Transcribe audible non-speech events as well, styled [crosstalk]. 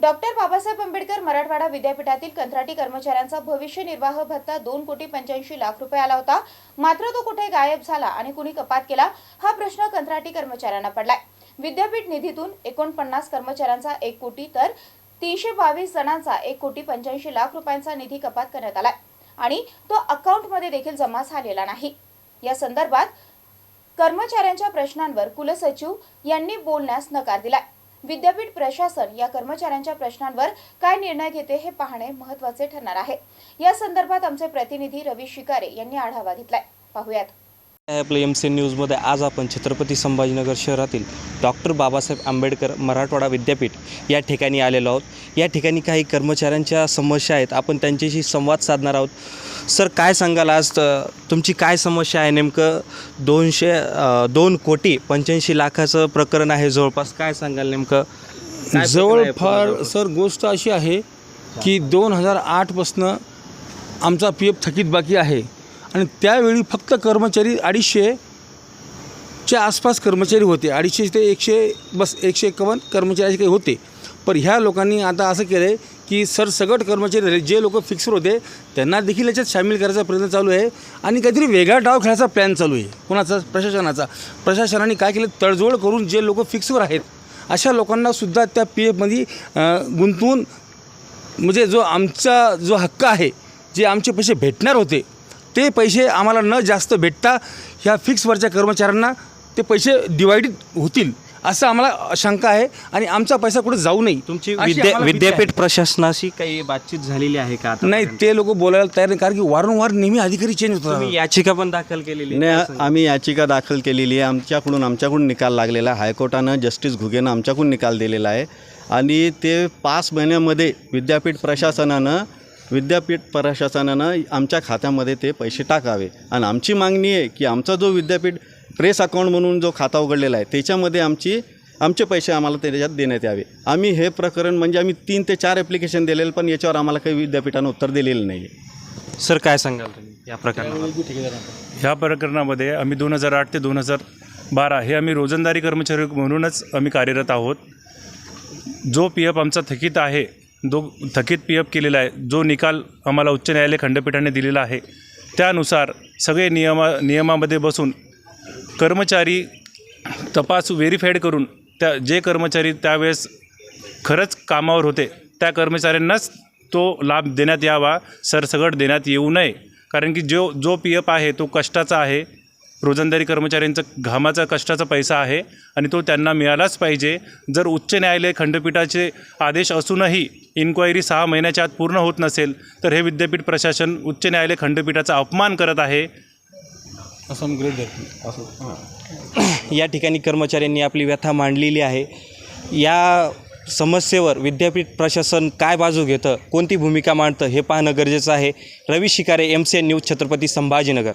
Doctor Babasaheb Ambedkar Marathwada विद्यापीठातील कंत्राटी कर्मचाऱ्यांचा भविष्य निर्वाह भत्ता दोन कोटी पंच्याऐंशी लाख रुपये आला होता. मात्र तो कुठे गायब झाला आणि कुणी कपात केला हा प्रश्न कंत्राटी कर्मचाऱ्यांना पडलाय. विद्यापीठ निधीतून एकोणपन्नास कर्मचाऱ्यांचा एक कोटी तर तीनशे बावीस जणांचा एक कोटी पंच्याऐंशी लाख रुपयांचा निधी कपात करण्यात आलाय. आणि तो अकाउंटमध्ये देखील जमा झालेला नाही. या संदर्भात कर्मचाऱ्यांच्या प्रश्नांवर कुलसचिव यांनी बोलण्यास नकार दिलाय. विद्यापीठ प्रशासन या कर्मचाऱ्यांच्या प्रश्नांवर काय निर्णय घेते हे पाहणे महत्त्वाचे ठरणार आहे. या संदर्भात आमचे प्रतिनिधी रवी शिकारे यांनी आढावा घेतलाय. पाहुयात. आपलं एम सी न्यूजमध्ये आज आपण छत्रपती संभाजीनगर शहरातील डॉक्टर बाबासाहेब आंबेडकर मराठवाडा विद्यापीठ या ठिकाणी आलेलो आहोत. या ठिकाणी काही कर्मचाऱ्यांच्या समस्या आहेत. आपण त्यांच्याशी संवाद साधणार आहोत. सर काय सांगाल आज? तुमची काय समस्या आहे नेमकं? दोनशे दोन कोटी पंच्याऐंशी लाखाचं प्रकरण आहे जवळपास. काय सांगाल नेमकं? जवळफार? सर गोष्ट अशी आहे की दोन हजार आठपासनं आमचा पी एफ थकीत बाकी आहे. आणि त्यावेळी फक्त कर्मचारी अडीचशे च्या आसपास कर्मचारी होते. अडीचशे ते एकशे बस एकशे एकावन्न कर्मचारी काही होते. पण ह्या लोकांनी आता असं केलं आहे की सरसगट कर्मचारी झाले. जे लोक फिक्सर होते त्यांना देखील याच्यात सामील करायचा प्रयत्न चालू आहे. आणि काहीतरी वेगळा डाव खेळायचा प्लॅन चालू आहे. कोणाचा? प्रशासनाचा. प्रशासनाने काय केलं? तडजोड करून जे लोक फिक्सवर आहेत अशा लोकांनासुद्धा त्या पी एफमध्ये गुंतवून म्हणजे जो आमचा जो हक्क आहे जे आमचे पैसे भेटणार होते ते पैसे आम्हाला न जास्त भेटता ह्या फिक्सवरच्या कर्मचाऱ्यांना ते पैसे डिवाइडेड होतील असं आम्हाला शंका आहे आणि आमचा पैसा कुठे जाऊ नये तुमची अशी विद्या आम्हाला भीती आहे. विद्यापीठ प्रशासनाशी काही बातचीत झालेली आहे का आता नाही ते लोक बोलायला तयार नाही कारण की वारंवार नेहमी अधिकारी चेंज होतात तुम्ही याचिका पण दाखल केलेली आहे. नाही? आम्ही याचिका दाखल केलेली आहे आमच्याकडून आमच्याकडून निकाल लागलेला आहे हायकोर्टानं जस्टिस घुगेनं आमच्याकडून निकाल दिलेला आहे आणि ते पाच महिन्यामध्ये विद्यापीठ प्रशासनानं विद्यापीठ प्रशासनानं आमच्या खात्यामध्ये ते पैसे टाकावे. आणि आमची मागणी आहे की आमचा जो विद्यापीठ प्रेस अकाउंट म्हणून जो खाता उघडलेला आहे त्याच्यामध्ये आमची आमचे पैसे आम्हाला त्याच्यात देण्यात यावे. आम्ही हे प्रकरण म्हणजे आम्ही तीन ते चार ॲप्लिकेशन दिलेलं पण याच्यावर आम्हाला काही विद्यापीठानं उत्तर दिलेलं नाही आहे सर काय सांगाल तुम्ही या प्रकरणावर ह्या प्रकरणामध्ये आम्ही दोन हजार आठ ते दोन हजार बारा हे आम्ही रोजंदारी कर्मचारी म्हणूनच आम्ही कार्यरत आहोत. जो पी एफ आमचा थकीत आहे जो थकीत पी एफ केलेला आहे जो निकाल आम्हाला उच्च न्यायालय खंडपीठाने दिलेला आहे त्यानुसार सगळे नियमा नियमामध्ये बसून कर्मचारी तपास व्हेरीफाईड करून त्या जे कर्मचारी त्यावेळेस खरंच कामावर होते त्या कर्मचाऱ्यांनाच तो लाभ देण्यात यावा सरसगट देण्यात येऊ नये. कारण की जो जो पी एफ आहे तो कष्टाचा आहे. रोजंदारी कर्मचाऱ्यांचं घामाचा कष्टाचा पैसा आहे आणि तो त्यांना मिळालाच पाहिजे. जर उच्च न्यायालय खंडपीठाचे आदेश असूनही इन्क्वायरी सहा महिन्याच्या आत पूर्ण होत नसेल तर हे विद्यापीठ प्रशासन उच्च न्यायालय खंडपीठाचा अपमान करत आहे. असं धरतील असं. [clears throat] या ठिकाणी कर्मचाऱ्यांनी आपली व्यथा मांडलेली आहे. या समस्येवर विद्यापीठ प्रशासन काय बाजू घेतं कोणती भूमिका मांडतं हे पाहणं गरजेचं आहे. Ravi Shikare M C N news Chhatrapati Sambhajinagar.